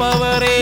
இருப்பவரே.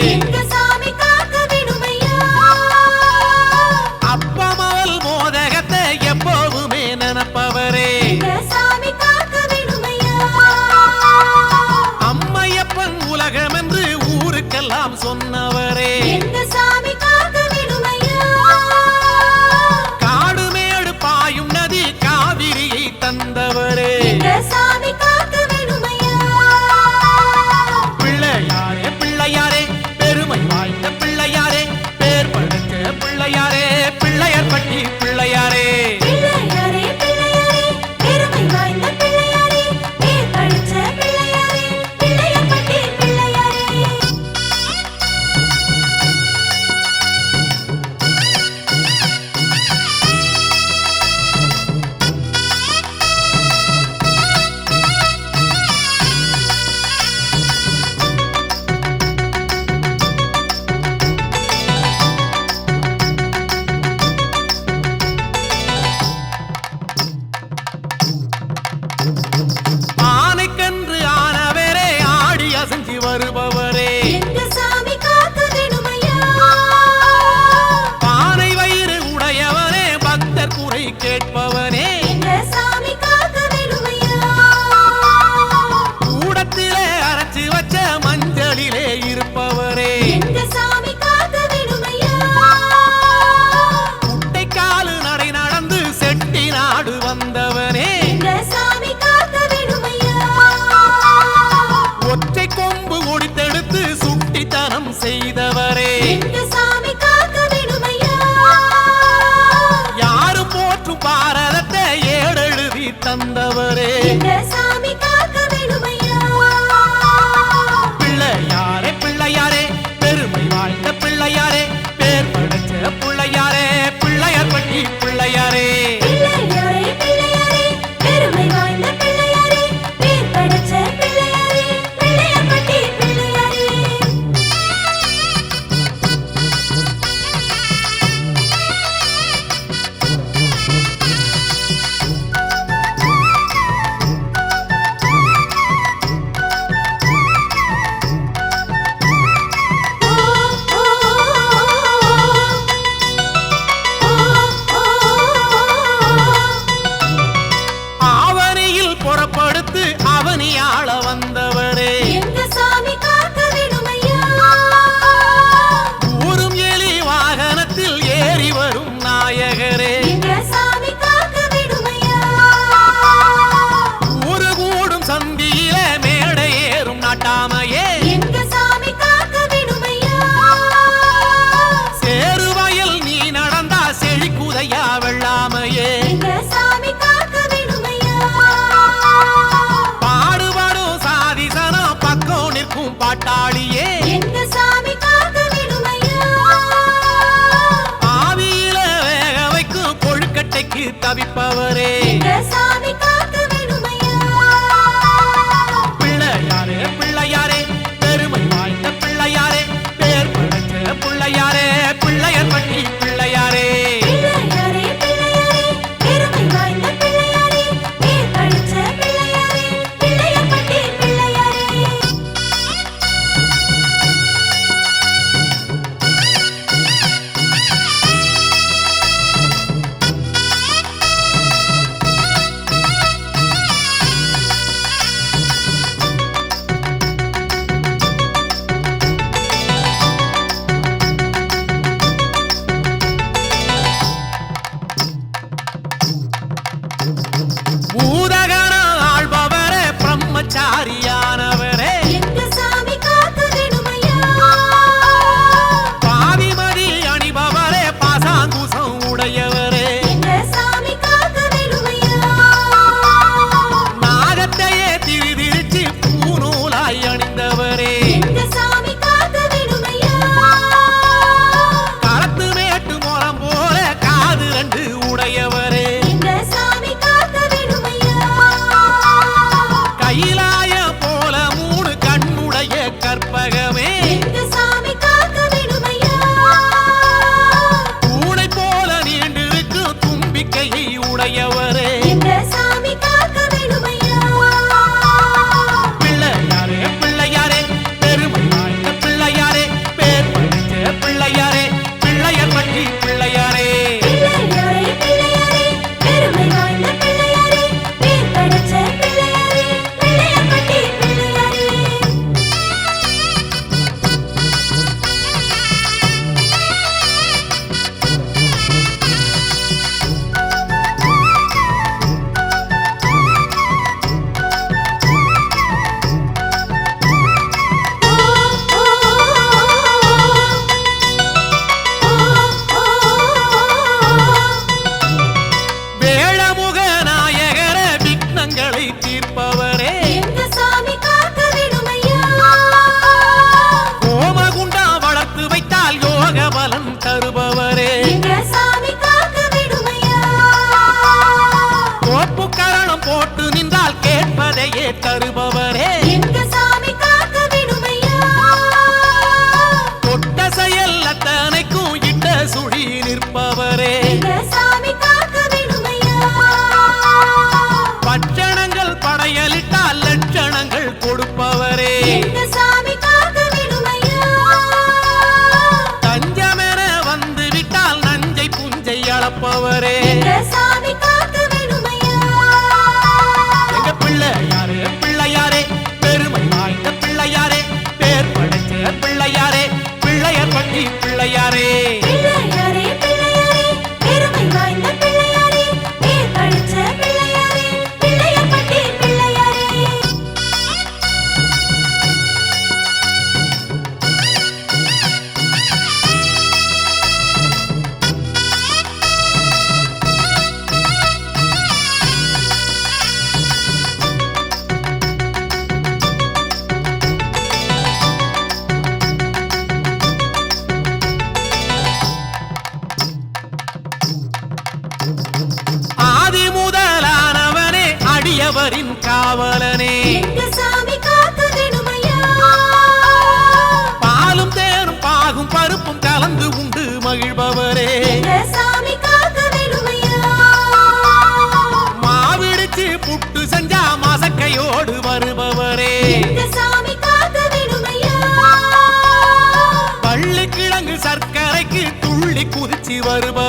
காவலனே பாலும் தேரும் பாகும் பருப்பும் கலந்து உண்டு மகிழ்பவரே. மாவிடுச்சு புட்டு செஞ்சா மசக்கையோடு வருபவரே. பள்ளி கிழங்கு சர்க்கரைக்கு துள்ளி குதிச்சு வருபவர்.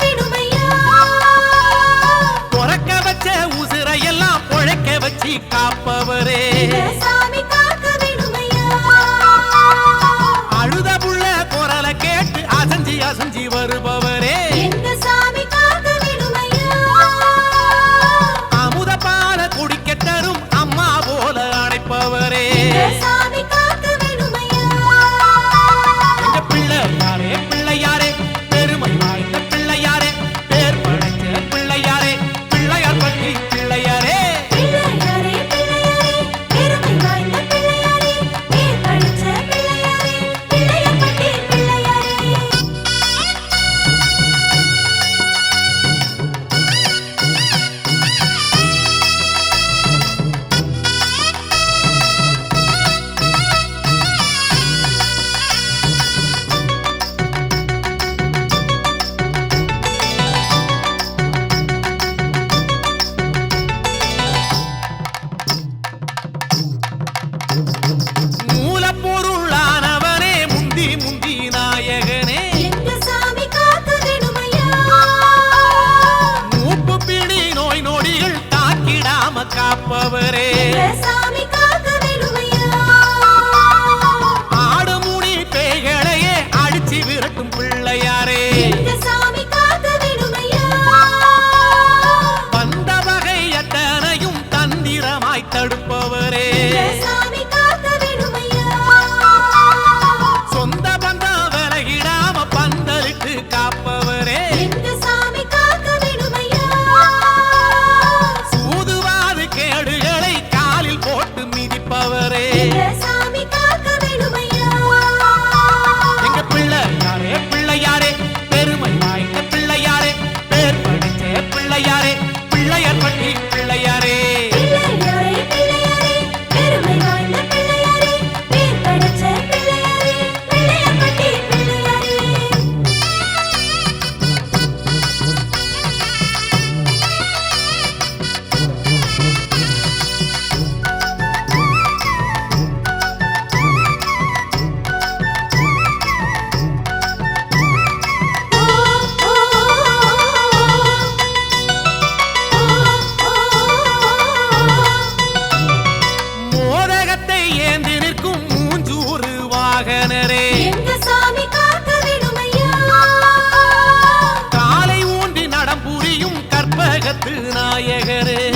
வேணுமையா பொறக்க வச்ச உசிரையெல்லாம் பொழைக்க வச்சு காப்பவரே. உலகத்து நாயகரே.